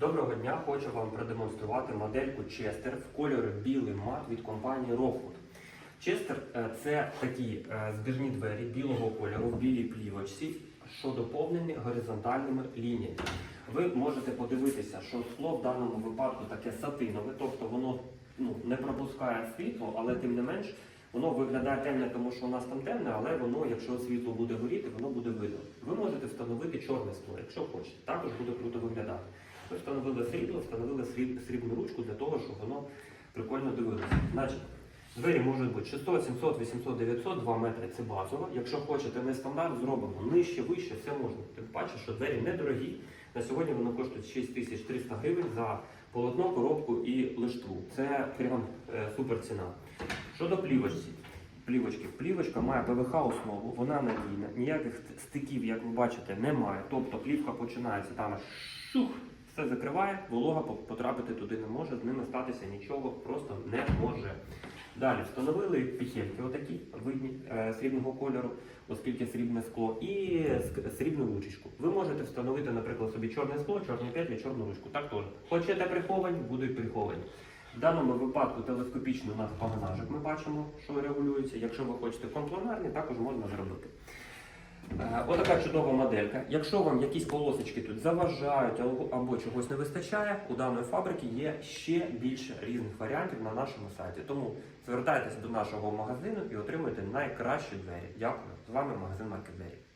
Доброго дня! Хочу вам продемонструвати модельку Chester в кольорі білий мат від компанії Rockwood. Chester е, це такі е, збірні двері білого кольору в білій плівочці, що доповнені горизонтальними лініями. Ви можете подивитися, що скло в даному випадку таке сатинове, тобто воно ну, не пропускає світло, але тим не менш воно виглядає темне, тому що у нас там темне, але воно, якщо світло буде горіти, воно буде видно. Ви можете встановити чорне скло, якщо хочете. Також буде круто виглядати. Ми встановили срібло, встановили сріб- срібну ручку для того, щоб воно прикольно дивилося. Значить, двері можуть бути 600, 700, 800, 900, 2 метри це базово. Якщо хочете не стандарт, зробимо нижче, вище, все можна. Тим паче, що двері недорогі. На сьогодні вони коштують 6300 гривень за полотно, коробку і лиштву. Це прям е, супер ціна. Щодо плівочці. Плівочки. Плівочка має ПВХ основу, вона надійна, ніяких стиків, як ви бачите, немає. Тобто плівка починається там шух, все закриває, волога потрапити туди не може, з ними статися нічого просто не може. Далі встановили піхельки, отакі видні е, срібного кольору, оскільки срібне скло, і срібну ручечку. Ви можете встановити, наприклад, собі чорне скло, чорні петлі, чорну ручку. Так теж. Хочете приховані, будуть приховані. В даному випадку телескопічний у нас погонажик ми бачимо, що регулюється. Якщо ви хочете компланарні, також можна зробити. Е, Отака чудова моделька. Якщо вам якісь полосочки тут заважають або чогось не вистачає, у даної фабрики є ще більше різних варіантів на нашому сайті. Тому звертайтеся до нашого магазину і отримуйте найкращі двері. Дякую. З вами магазин Маркет Двері.